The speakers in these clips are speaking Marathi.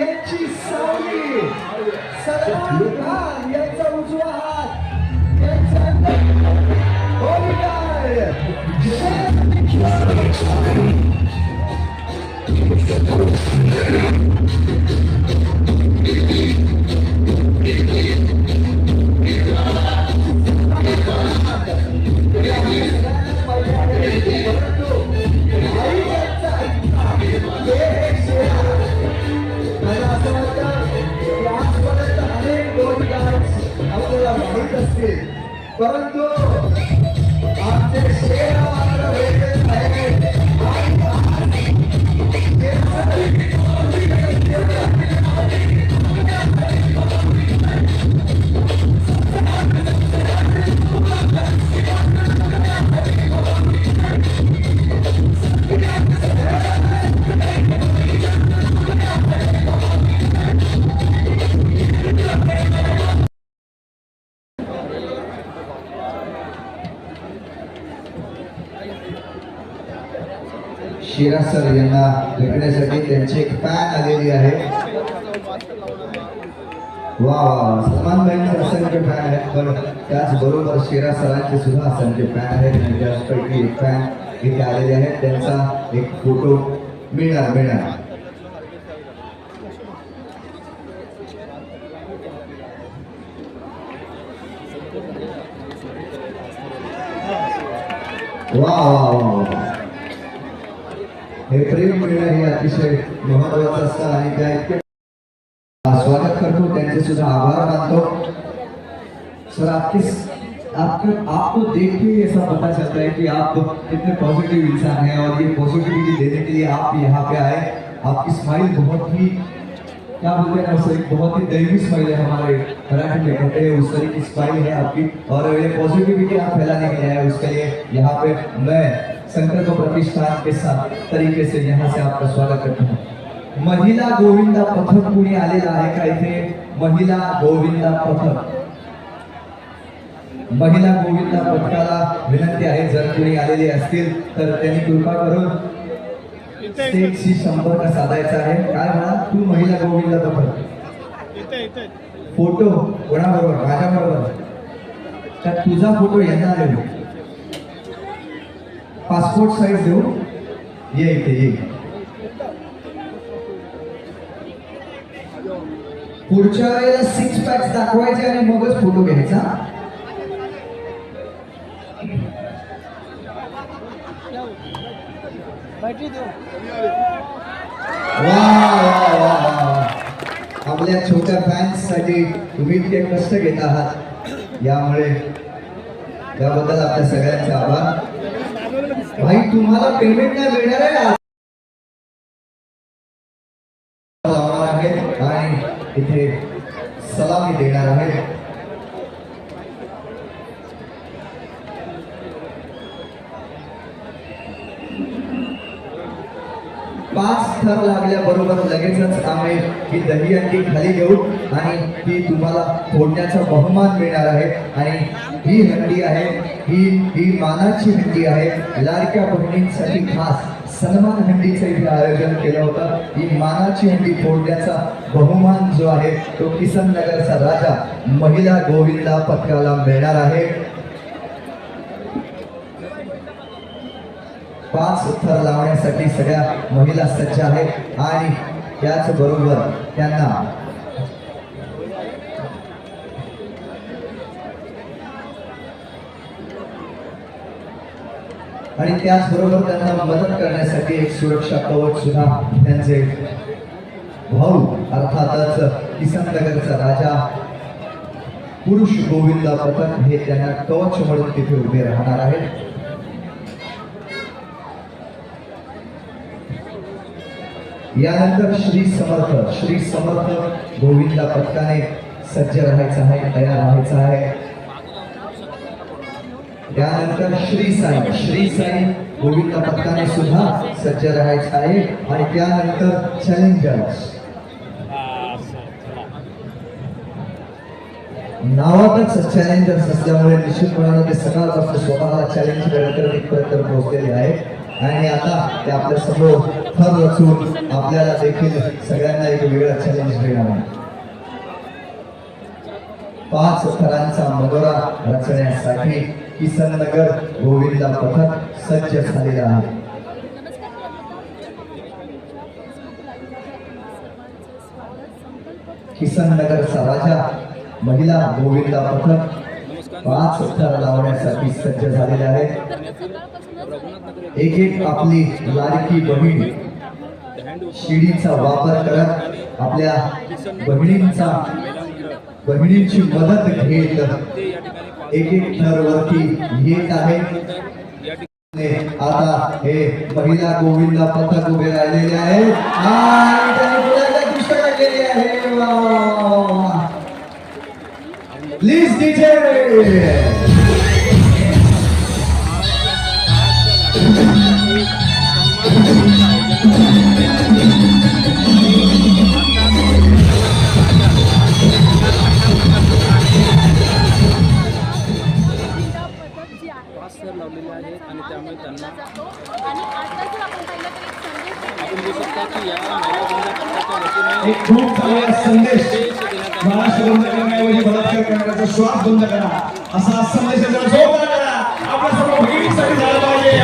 यांची सावली. सलमान खान यांचा उजवा हात. यांचा आपल्याला माहीत असते परंतु आमचे शेर मात्र वेगळेच आहे शिरा सर यांना भेटण्यासाठी त्यांची एक फॅन आलेली आहे. वा वा सलमान भाईंचे असंख्य फॅन आहेत पण त्याचबरोबर शिरा सरांचे सुद्धा असंख्य फॅन आहेत आणि त्याचपैकी एक फॅन इथे आलेले आहेत. त्यांचा एक फोटो मिळणार मिळणार. वा वा वा वा प्रेम मिळणं अतिशय महत्वाचं स्वागत करतो. आभार मानतो. सर, आपकी आपको आपको देख के ऐसा पता चलता है कि आप कितने पॉजिटिव इंसान हैं और ये पॉजिटिविटी देने के लिए आप यहाँ पे आए। आपकी स्माइल बहुत ही, क्या बोलते हैं सर बहुत ही दैवी स्माइल है हमारे मराठी में, कहते उस तरह की स्माइल है आपकी। और ये पॉजिटिविटी आप फैलाने के लिए उसके लिए यहाँ पे मैं संकल्प प्रतिष्ठान के साथ तरीके से यहाँ से आपका स्वागत करता हूँ। महिला गोविंदा पथक कुणी आलेला आहे का इथे? महिला गोविंदा पथक महिला गोविंदा पथकाला विनंती आहे जर कोणी आलेले असतील तर त्यांनी कृपा करून स्टेजशी संपर्क साधायचा आहे. काय म्हणा? तू महिला गोविंदा पथक फोटो कोणाबरोबर? माझ्याबरोबर। तर तुझा फोटो यांना आलेलो पासपोर्ट साईज देऊ ये इथे ये. पुढच्या वेळेला सिक्स पॅक्स दाखवायचे आणि मगच फोटो घ्यायचा. वा आपल्या छोट्या फॅन्ससाठी तुम्ही इतके कष्ट घेत आहात. यामुळे त्याबद्दल आपल्या सगळ्यांचे आभार. भाई तुम्हाला पेमेंट नाही मिळणार आहे. लावणार आहे. आणि इथे सलामी देणार आहे पाच थर लागल्याबरोबर लगेचच आम्ही ही दहीहंडी खाली घेऊ आणि ती तुम्हाला फोडण्याचा बहुमान मिळणार आहे. आणि ही हंडी आहे ही ही मानाची हंडी आहे. लाडक्या बहिणींसाठी खास सन्मान हंडीचं इथे आयोजन केलं होतं. ही मानाची हंडी फोडण्याचा बहुमान जो आहे तो किसन नगरचा राजा महिला गोविंदा पथकाला मिळणार आहे. पाच थर लावण्यासाठी सगळ्या महिला सज्ज आहेत. आणि त्याचबरोबर त्यांना आणि त्याचबरोबर त्यांना मदत करण्यासाठी एक सुरक्षा कवच सुद्धा त्यांचे भाऊ अर्थातच किसन नगरचा राजा पुरुष गोविंदा पथक हे त्यांना कवच म्हणून तिथे उभे राहणार आहेत. यानंतर श्री समर्थ श्री समर्थ गोविंदा पथकाने सज्ज राहायचं आहे तयार राहायचं आहे. त्यानंतर श्री साई श्री साई गोविंद पथकाने सुद्धा सज्ज राहायचं आहे. आणि त्यानंतर चॅलेंजर्स नावातच चॅलेंजर्स असल्यामुळे निश्चितपणाने ते सकाळपासून स्वतःला चॅलेंज करत इथपर्यंत पोहोचलेले आहेत. आणि आता ते आपल्यासमोर थर रचून आपल्याला देखील सगळ्यांना एक वेगळा चॅलेंज देणार आहे. पाच थरांचा मनोरा रचण्यासाठी किसन नगर गोविंदा पथक सज्ज झालेला आहे. किसन नगरचा राजा महिला गोविंदा पथक पाच थर लावण्यासाठी सज्ज झालेले आहेत. एक एक आपली लाडकी बहीण शिडीचा वापर करत आपल्या बहिणींचा बहिणींची मदत घेत एक एक थरवरती येत आहे. आता हे महिला गोविंदा पथक उभे राहिलेले आहे प्लीज डीजे पाच सर लावलेले आहेत आणि त्यामुळे त्यांना आणि आता जर आपण पाहिलं तर एक संदेश आपण बघू शकता की या महिला बंधू पथकाच्या वतीने एक खूप चांगला संदेश. संदेश देण्यात आला महाराष्ट्र बंद करण्याऐवजी बलात्कार करण्याचा श्वास बंद करा. असा संदेश जरा जोरदार करा. आपल्या सर्व भगिनींसाठी झाला पाहिजे.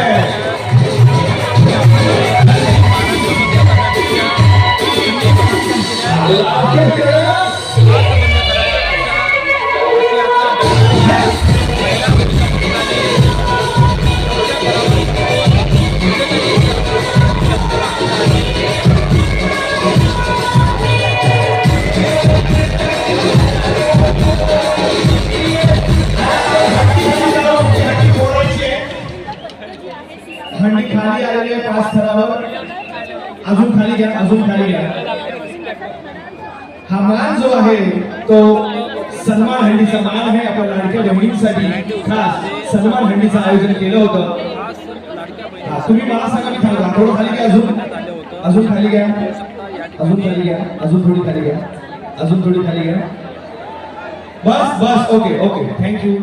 हंडीचा मान आहे. आपल्या लाडक्या बहिणींसाठी खास सन्मान हंडीचं आयोजन केलं होतं. तुम्ही मला सांगा मी थांबतो थोडं खाली घ्या अजून. अजून खाली घ्या. अजून खाली घ्या. अजून थोडी खाली घ्या. अजून थोडी खाली घ्या. बस बस. Okay okay. थँक्यू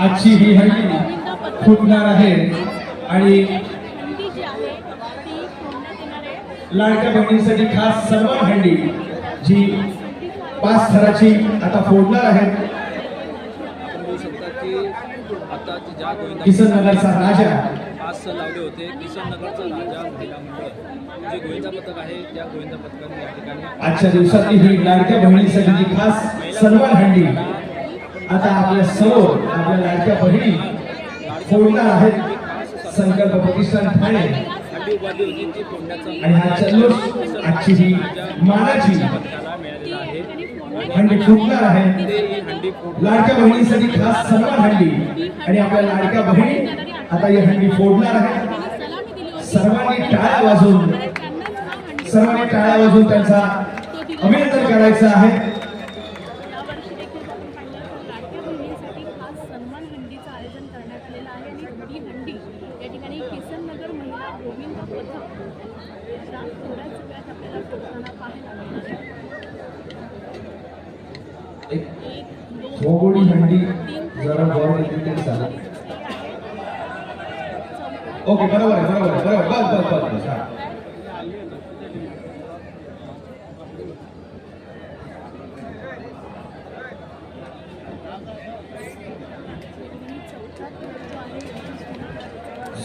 आजची ही हंडी फुटणार आहे. आणि हंडी जी आहे ती फोडण्यात येणार आहे लाडक्या बहिणींसाठी खास सन्मान हंडी जी पाच थराची आता फोडणार आहेत आपण किसन नगरचा राजा. पाच लावले होते किसन नगरचा राजा महिला मंडळ जे गोविंदा पथक आहे त्या गोविंदा पथकाने या ठिकाणी आजच्या दिवसातली ही लाडक्या बहिणीसाठी जी खास सन्मान हंडी आता आपल्यासमोर आपल्या लाडक्या बहिणी फोडणार आहेत. संकल्प प्रतिष्ठान ठाणे. हंडी उभारली होती ती फोडण्याचा आणि हा जल्लोष आजची ही मानाची हंडी फुटणार आहे. लाडक्या बहिणीसाठी खास सन्मान हंडी. आणि आपल्या लाडक्या बहिणी आता ही हंडी फोडणार आहे. होती सर्वांनी टाळ्या हंडी सर्वांनी टाळ्या वाजवून त्यांचा अभिनंदन करायचं आहे यावर्षी देखील आपण पाहिलं तर लाडक्या बहिणींसाठी खास सन्मान हंडीचं आयोजन करण्यात आलेलं आहे आणि ही हंडी या ठिकाणी किसन नगर महिला गोविंद पथक या थोड्याच वेळात आपल्याला फोडताना पाहायला मिळणार आहे. थोडी हंडी जरा तरी चालेल हे. ओके बरोबर आहे बरोबर आहे बरोबर बस बस बस बस हा.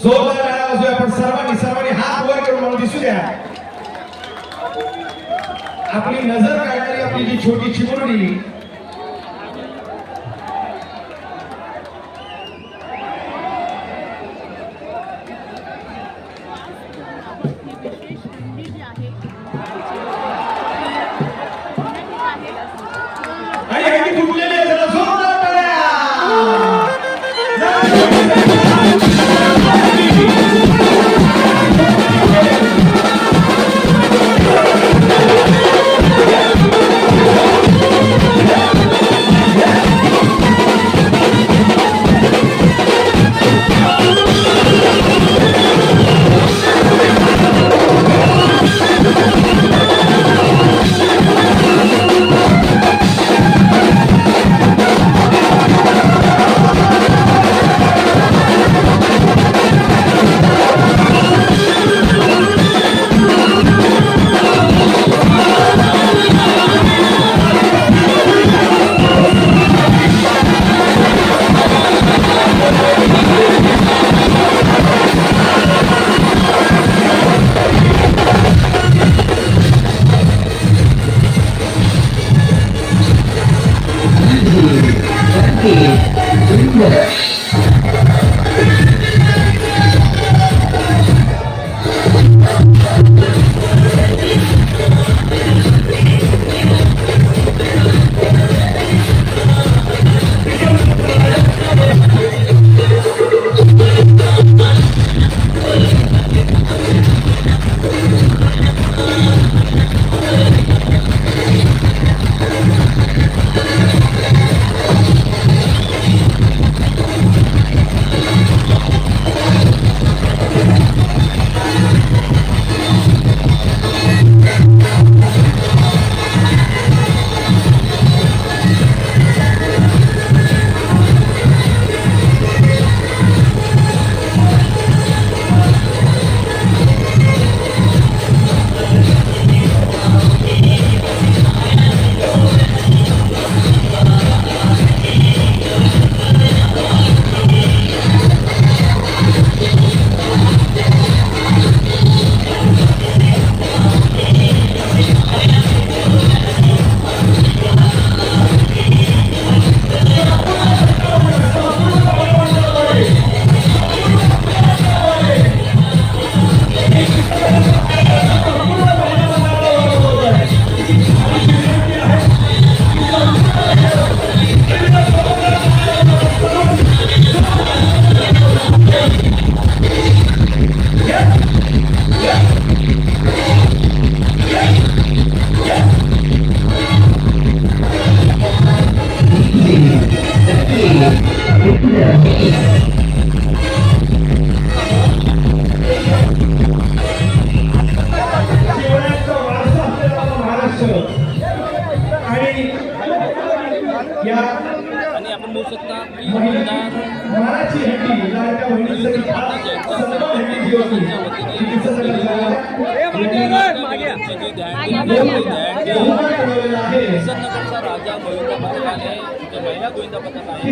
जोरदार टाळ्या वाजवूया आपण सर्वांनी सर्वांनी हात वर करून मला दिसू द्या आपली नजर काढणारी आपली जी छोटी चिमुरडी किसननगरचा राजा गोविंद पथकाने जे महिला गोविंद पथक आहे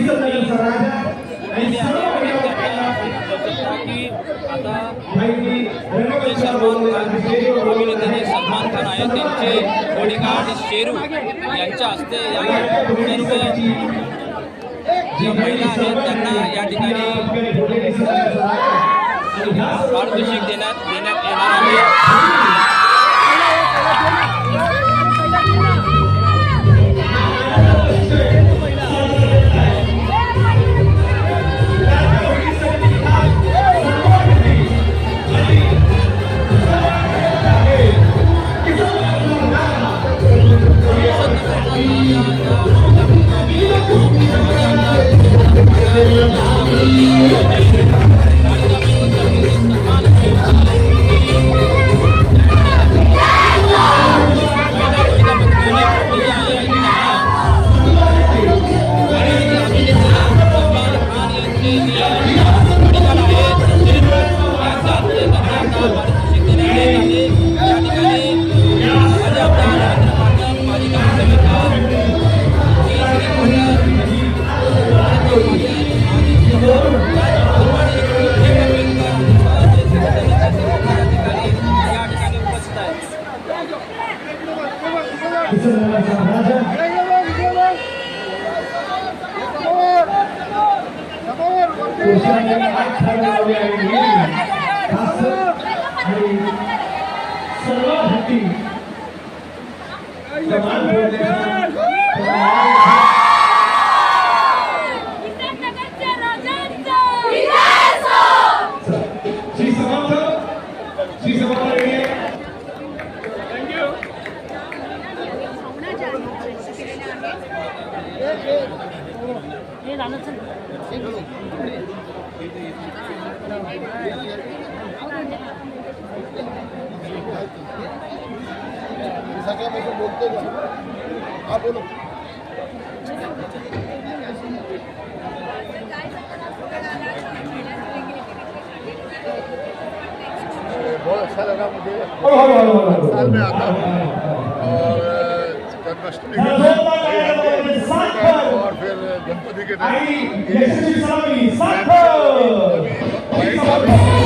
की आता अभिनेते सलमान खान आहेत त्यांचे बॉडीगार्ड शेरू यांच्या हस्ते या सर्व ज्या महिला आहेत त्यांना या ठिकाणी पारितोषिक देण्यात देण्यात येणार आहे. सर्वांसाठी समान किसननगरच्या राजांचा हे सगळ्यापासून बोलतोय का? हा बोलो. बहुत अच्छा लगा मुझे. साल में आता. हूँ और जन्माष्टमी के जोरदार सात पर. और फिर गणपति के आणि टाइम यशस्वी सलामी सात पर. श्री समर्थ